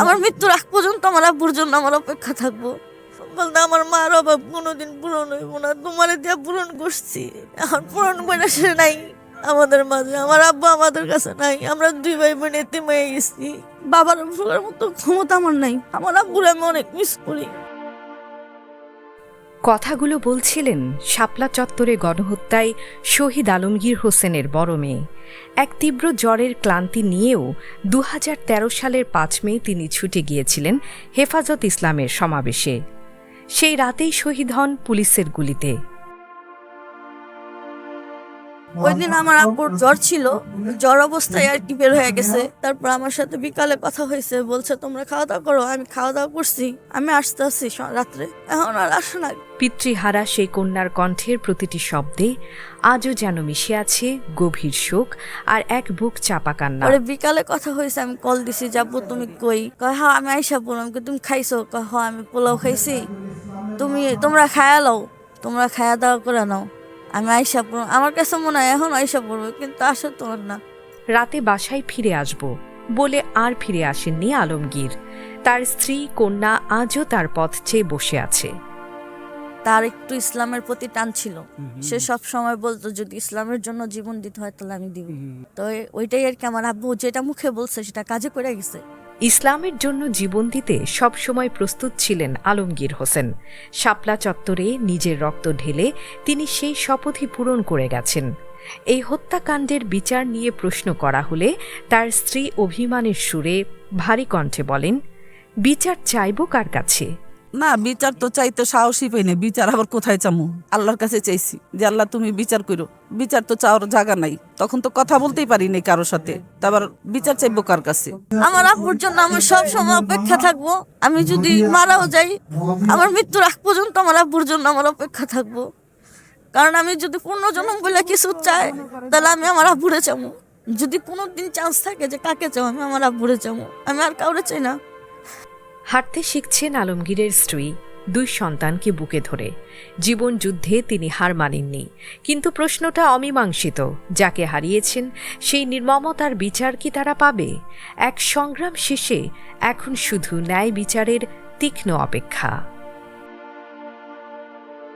আমার মৃত্যুর আগ পর্যন্ত আমার আব্বুর জন্য আমার অপেক্ষা থাকব। বলতে আমার মার অভাব কোনোদিন পূরণ হইব না। তোমার দিয়া পূরণ করছি। এখন পূরণ করে সে নাই আমাদের মাঝে। আমার আব্বু আমাদের কাছে নাই। আমরা দুই ভাই বোন এতে হয়ে গেছি। বাবার মতো ক্ষমতা আমার নাই। আমার আব্বুর আমি অনেক মিস করি। কথাগুলো বলছিলেন শাপলা চত্বরে গণহত্যায় শহীদ আলমগীর হোসেনের বড় মেয়ে। এক তীব্র জ্বরের ক্লান্তি নিয়েও দু হাজার তেরো সালের পাঁচ মে তিনি ছুটে গিয়েছিলেন হেফাজত ইসলামের সমাবেশে। সেই রাতেই শহীদ হন পুলিশের গুলিতে। ওই দিন আমার আব্বুর জ্বর ছিল জ্বর অবস্থায় আর কি বের হয়ে গেছে। তারপর আমার সাথে বিকালে কথা হয়েছে বলছে তোমরা খাওয়া দাওয়া করো আমি খাওয়া দাওয়া করছি আমি আসতে আসছি রাত্রে। এখন আর আসে না। পিতৃহারা সেই কন্যার কণ্ঠের প্রতিটি শব্দে আজও যেন মিশে আছে গভীর শোক আর এক বুক চাপা কান্না। পরে বিকালে কথা হয়েছে আমি কল দিছি যাব তুমি কই? কয় হ্যাঁ আমি আইসা বললাম কি তুমি খাইছো? কয় হ্যাঁ আমি পোলাও খাইছি। তুমি তোমরা খায়া লও তোমরা খায়া দাওয়া করে নাও। আমি আইসা পড়ব। আমার কাছে মনে হয় এখন আইসা পড়ব কিন্তু আসে তোমার না। রাতে বাসায় ফিরে আসব বলে আর ফিরে আসেননি আলমগীর। তার স্ত্রী কন্যা আজও তার পথ চেয়ে বসে আছে। তার একটু ইসলামের প্রতি টান ছিল। সে সব সময় বলতো যদি ইসলামের জন্য জীবন দিতে হয় তাহলে আমি দিব। তো ওইটাই আর কি আমার আব্বু যেটা মুখে বলছে সেটা কাজে করে গেছে। ইসলামের জন্য জীবন দিতে সবসময় প্রস্তুত ছিলেন আলমগীর হোসেন। শাপলা চত্বরে নিজের রক্ত ঢেলে তিনি সেই শপথই পূরণ করে গেছেন। এই হত্যাকাণ্ডের বিচার নিয়ে প্রশ্ন করা হলে তার স্ত্রী অভিমানের সুরে ভারী কণ্ঠে বলেন, বিচার চাইব কার কাছে? না, বিচার তো চাইতে সাহসই পাই না। বিচার আবার কোথায় চামু? আল্লাহর কাছে চাইছি যে, আল্লাহ তুমি বিচার করো। বিচার তো চাওয়ার জায়গা নাই। তখন তো কথা বলতেই পারি নাই কারোর সাথে। তারপর বিচার চাইব কার কাছে? আমার আপুর জন্য আমি সব সময় অপেক্ষা থাকব। আমি যদি মারাও যাই, আমার মৃত্যুর আগ পর্যন্ত আমার আপুর জন্য আমার অপেক্ষা থাকব। কারণ আমি যদি পুনর্জন্ম বলে কিছু চাই, তাহলে আমি আমার আব্বুরে চামু। যদি কোনো দিন চান্স থাকে যে কাকে চাও, আমি আমার আব্বুরে চামু। আমি আর কাউরে চাই না। হাঁটতে শিখছেন আলমগীরের স্ত্রী, দুই সন্তানকে বুকে ধরে। জীবন যুদ্ধে তিনি হার মানেননি, কিন্তু প্রশ্নটা অমীমাংসিত, যাকে হারিয়েছেন সেই নির্মমতার বিচার কি তারা পাবে? এক সংগ্রাম শেষে এখন শুধু ন্যায় বিচারের তীক্ষ্ণ অপেক্ষা।